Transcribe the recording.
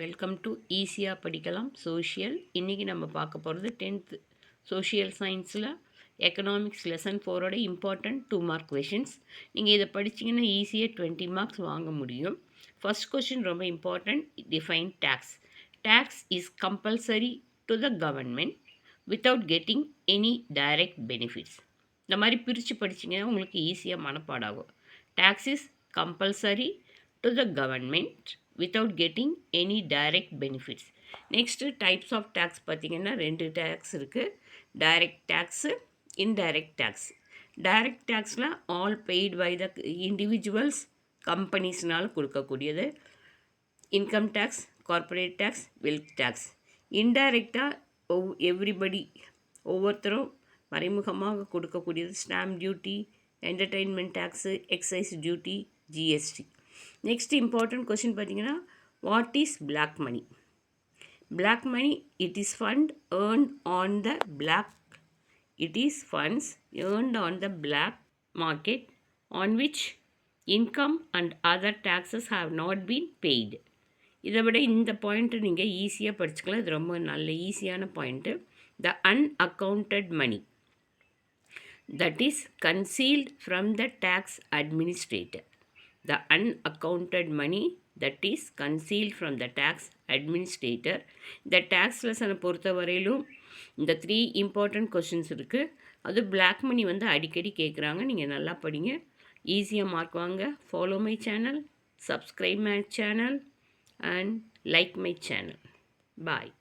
Welcome to ஈஸியாக படிக்கலாம். Social இன்றைக்கி நம்ம பார்க்க போகிறது டென்த்து சோஷியல் சயின்ஸில் எக்கனாமிக்ஸ் லெசன் ஃபோரோட இம்பார்ட்டண்ட் டூ மார்க் கொஷின்ஸ் நீங்கள் இதை படிச்சிங்கன்னா ஈஸியாக டுவெண்ட்டி மார்க்ஸ் வாங்க முடியும். ஃபஸ்ட் கொஷின் ரொம்ப important define tax tax is compulsory to the government without getting any direct benefits இந்த மாதிரி பிரித்து படிச்சிங்கன்னா உங்களுக்கு ஈஸியாக மனப்பாடாகும் tax is compulsory to the government without getting any direct benefits next types of tax பார்த்திங்கன்னா ரெண்டு tax இருக்குது direct tax indirect tax direct டேக்ஸில் all paid by the individuals கம்பெனிஸ்னால் கொடுக்கக்கூடியது. Income tax corporate tax wealth tax இன்டைரக்டாக ஒவ் everybody ஒவ்வொருத்தரும் மறைமுகமாக கொடுக்கக்கூடியது. Stamp duty entertainment tax excise duty GST next important question பார்த்தீங்கன்னா what is black money black money it is fund earn on the black it is funds earned on the black market on which income and other taxes have not been paid இதை விட இந்த point நீங்கள் ஈஸியாக படிச்சுக்கலாம். இது ரொம்ப நல்ல ஈஸியான point the unaccounted money that is concealed from the tax administrator the unaccounted money that is concealed from the tax administrator. இந்த டேக்ஸ் லெசனை பொறுத்த வரையிலும் இந்த த்ரீ இம்பார்ட்டண்ட் கொஷின்ஸ் இருக்குது அது பிளாக் மணி வந்து அடிக்கடி கேட்குறாங்க நீங்கள் நல்லா படிங்க. ஈஸியாக மார்க் வாங்க. Follow my channel subscribe my channel and like my channel bye